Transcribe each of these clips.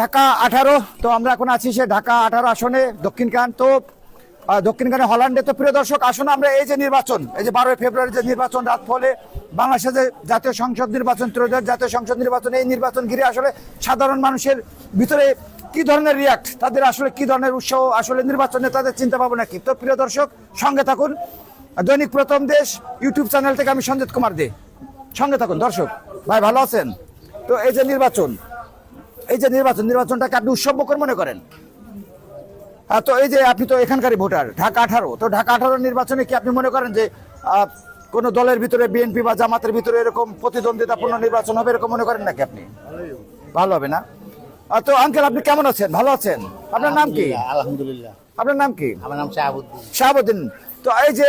ঢাকা আঠারো তো আমরা এখন আছি সে ঢাকা আঠারো আসনে দক্ষিণখান তো আহ, দক্ষিণখানে হল্যান্ডে। তো প্রিয় দর্শক আসুন আমরা এই যে নির্বাচন এই যে বারোই ফেব্রুয়ারি যে নির্বাচন রাত ফলে বাংলাদেশে যে জাতীয় সংসদ নির্বাচন ত্রয়োদশ জাতীয় সংসদ নির্বাচন এই নির্বাচন ঘিরে আসলে সাধারণ মানুষের ভিতরে কি ধরনের রিয়াক্ট তাদের আসলে কি ধরনের উৎসাহ আসলে নির্বাচনে তাদের চিন্তা ভাবনা কি? তো প্রিয় দর্শক সঙ্গে থাকুন। দৈনিক প্রথম দেশ ইউটিউব চ্যানেল থেকে আমি সঞ্জিত কুমার দে। সঙ্গে থাকুন দর্শক ভাই ভালো আছেন? তো এই যে নির্বাচন এই যে নির্বাচন নির্বাচনটাকে আপনি উৎসবকর মনে করেন? তো এই যে আপনি তো এখানকারই ভোটার ঢাকা আঠারো। তো ঢাকা আঠারো নির্বাচনে কি আপনি মনে করেন যে কোনো দলের ভিতরে বিএনপি বা জামাতের ভিতরে এরকম প্রতিদ্বন্দ্বিতাপূর্ণ নির্বাচন হবে এরকম মনে করেন নাকি আপনি? ভালো হবে না? তো আঙ্কেল আপনি কেমন আছেন? ভালো আছেন? আপনার নাম কি? আলহামদুলিল্লাহ। আপনার নাম কি? আমার নাম শাহাবুদ্দিন। শাহাবুদ্দিন। তো এই যে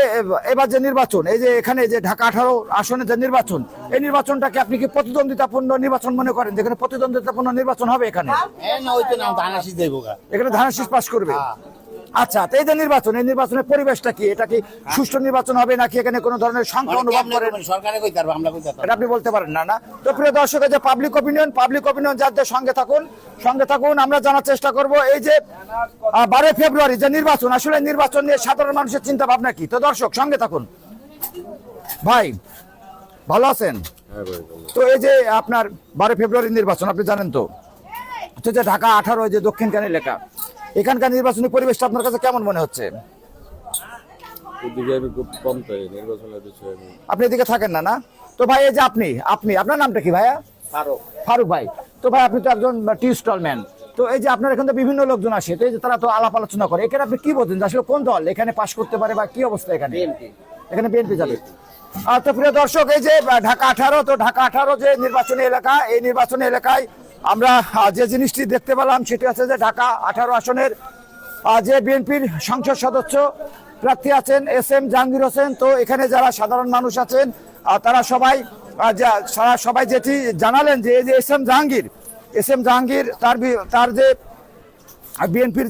এবার যে নির্বাচন এই যে এখানে যে ঢাকা আঠারো আসনে যে নির্বাচন এই নির্বাচনটাকে আপনি কি প্রতিদ্বন্দ্বিতাপূর্ণ নির্বাচন মনে করেন? যেখানে প্রতিদ্বন্দ্বিতাপূর্ণ নির্বাচন হবে এখানে? গা এখানে ধানাশিস পাস করবে? আচ্ছা তো এই যে নির্বাচন এই নির্বাচনের পরিবেশটা কি? এটা কি সুষ্ঠু নির্বাচন হবে নাকি এখানে কোনো ধরনের সংখ্যা অনুভব করেন? এটা আপনি বলতে পারেন না না? তো প্রিয় দর্শক যে পাবলিক অপিনিয়ন পাবলিক অপিনিয়ন যাদের সঙ্গে থাকুন সঙ্গে থাকুন আমরা জানার চেষ্টা করব এই যে বারোই ফেব্রুয়ারি যে নির্বাচন আসলে নির্বাচন নিয়ে সাধারণ মানুষের চিন্তা ভাবনা কি? তো দর্শক সঙ্গে থাকুন। ভাই ভালো আছেন? তো এই যে আপনার বারোই ফেব্রুয়ারি নির্বাচন আপনি জানেন তো? তো যে ঢাকা আঠারো যে দক্ষিণখানে লেখা এখানকার নির্বাচনী পরিবেশটা আপনার কাছে কেমন মনে হচ্ছে? আপনি এদিকে থাকেন না না? তো ভাই এই যে আপনি আপনি আপনার নামটা কি ভাইয়া? ফারুক। ফারুক ভাই। তো ভাই আপনি তো একজন টি স্টলম্যান তো এই যে আপনার এখানে তো বিভিন্ন লোকজন আসে তো এই যে তারা তো আলাপ আলোচনা করে এখানে আপনি কি বলছেন যে আসলে কোন দল এখানে পাশ করতে পারে বা কি অবস্থা এখানে? এখানে বিএনপি যাবে। আর তো প্রিয় দর্শক এই যে ঢাকা আঠারো তো ঢাকা আঠারো যে নির্বাচনী এলাকা এই নির্বাচনী এলাকায় আমরা যে জিনিসটি দেখতে পেলাম সেটি হচ্ছে যে ঢাকা আঠারো আসনের যে বিএনপির সংসদ সদস্য প্রার্থী আছেন এস এম জাহাঙ্গীর হোসেন। তো এখানে যারা সাধারণ মানুষ আছেন তারা সবাই সারা সবাই যেটি জানালেন যে এই যে S M Jahangir, S M Jahangir তার তার যে বিএনপির